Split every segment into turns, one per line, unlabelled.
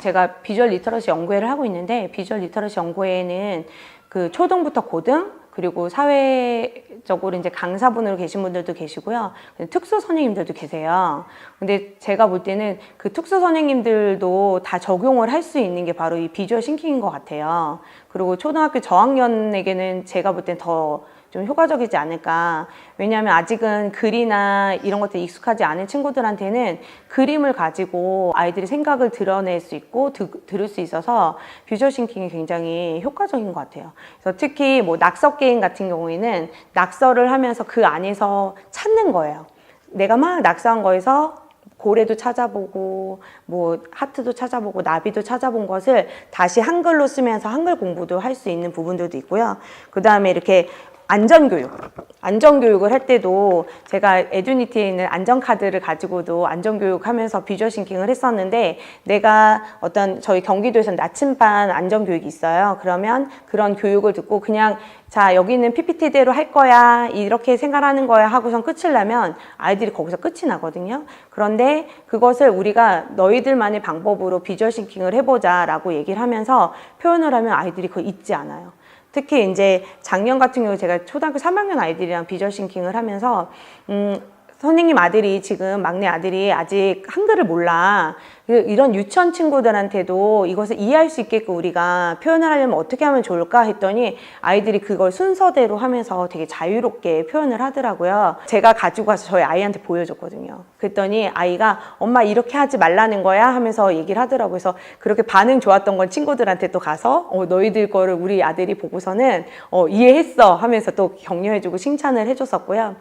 제가 비주얼 리터러시 연구회를 하고 있는데 비주얼 리터러시 연구회에는 그 초등부터 고등 그리고 사회적으로 이제 강사분으로 계신 분들도 계시고요. 특수 선생님들도 계세요. 근데 제가 볼 때는 그 특수 선생님들도 다 적용을 할 수 있는 게 바로 이 비주얼 싱킹인 것 같아요. 그리고 초등학교 저학년에게는 제가 볼 땐더 좀 효과적이지 않을까. 왜냐하면 아직은 글이나 이런 것들 익숙하지 않은 친구들한테는 그림을 가지고 아이들이 생각을 드러낼 수 있고 드, 들을 수 있어서 비주얼 싱킹이 굉장히 효과적인 것 같아요. 그래서 특히 뭐 낙서 게임 같은 경우에는 낙서를 하면서 그 안에서 찾는 거예요. 내가 막 낙서한 거에서 고래도 찾아보고 뭐 하트도 찾아보고 나비도 찾아본 것을 다시 한글로 쓰면서 한글 공부도 할 수 있는 부분들도 있고요. 그 다음에 이렇게 안전교육. 안전교육을 할 때도 제가 에듀니티에 있는 안전카드를 가지고도 안전교육 하면서 비주얼 싱킹을 했었는데 내가 어떤 저희 경기도에서 나침반 안전교육이 있어요. 그러면 그런 교육을 듣고 그냥 자, 여기는 PPT대로 할 거야. 이렇게 생각하는 거야. 하고선 끝을 나면 아이들이 거기서 끝이 나거든요. 그런데 그것을 우리가 너희들만의 방법으로 비주얼 싱킹을 해보자 라고 얘기를 하면서 표현을 하면 아이들이 그거 잊지 않아요. 특히 이제 작년 같은 경우 제가 초등학교 3학년 아이들이랑 비주얼 싱킹을 하면서 음 선생님 아들이 지금 막내 아들이 아직 한글을 몰라. 그 이런 유치원 친구들한테도 이것을 이해할 수 있게끔 우리가 표현을 하려면 어떻게 하면 좋을까 했더니 아이들이 그걸 순서대로 하면서 되게 자유롭게 표현을 하더라고요. 제가 가지고 가서 저희 아이한테 보여줬거든요. 그랬더니 아이가 엄마 이렇게 하지 말라는 거야 하면서 얘기를 하더라고요. 그래서 그렇게 반응 좋았던 건 친구들한테 또 가서 어, 너희들 거를 우리 아들이 보고서는 어, 이해했어 하면서 또 격려해주고 칭찬을 해줬었고요.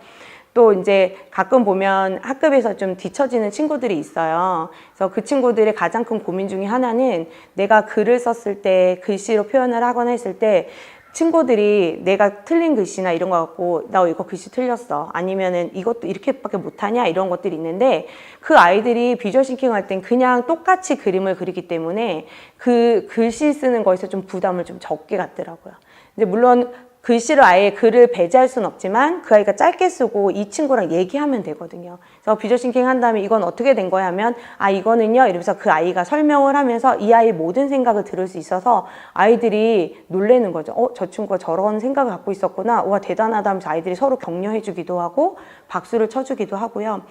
또 이제 가끔 보면 학급에서 좀 뒤처지는 친구들이 있어요. 그래서 그 친구들의 가장 큰 고민 중에 하나는 내가 글을 썼을 때 글씨로 표현을 하거나 했을 때 친구들이 내가 틀린 글씨나 이런 거 갖고 나 이거 글씨 틀렸어 아니면은 이것도 이렇게밖에 못하냐 이런 것들이 있는데 그 아이들이 비주얼 싱킹 할 땐 그냥 똑같이 그림을 그리기 때문에 그 글씨 쓰는 거에서 좀 부담을 좀 적게 갖더라고요. 근데 물론 글씨로 아예 글을 배제할 수는 없지만 그 아이가 짧게 쓰고 이 친구랑 얘기하면 되거든요. 그래서 비주얼 싱킹 한 다음에 이건 어떻게 된 거야 하면 아 이거는요 이러면서 그 아이가 설명을 하면서 이 아이의 모든 생각을 들을 수 있어서 아이들이 놀래는 거죠. 어, 저 친구가 저런 생각을 갖고 있었구나. 와 대단하다 하면서 아이들이 서로 격려해 주기도 하고 박수를 쳐 주기도 하고요.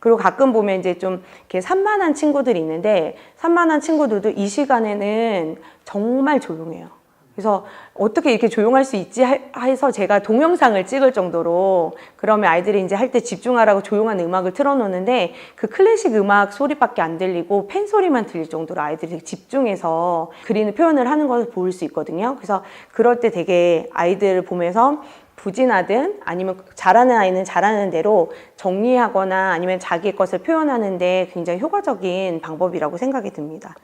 그리고 가끔 보면 이제 좀 이렇게 산만한 친구들이 있는데 산만한 친구들도 이 시간에는 정말 조용해요. 그래서 어떻게 이렇게 조용할 수 있지 하- 해서 제가 동영상을 찍을 정도로 그러면 아이들이 이제 할 때 집중하라고 조용한 음악을 틀어놓는데 그 클래식 음악 소리밖에 안 들리고 팬 소리만 들릴 정도로 아이들이 되게 집중해서 그리는 표현을 하는 것을 볼수 있거든요. 그래서 그럴 때 되게 아이들을 보면서 부진하든 아니면 잘하는 아이는 잘하는 대로 정리하거나 아니면 자기의 것을 표현하는데 굉장히 효과적인 방법이라고 생각이 듭니다.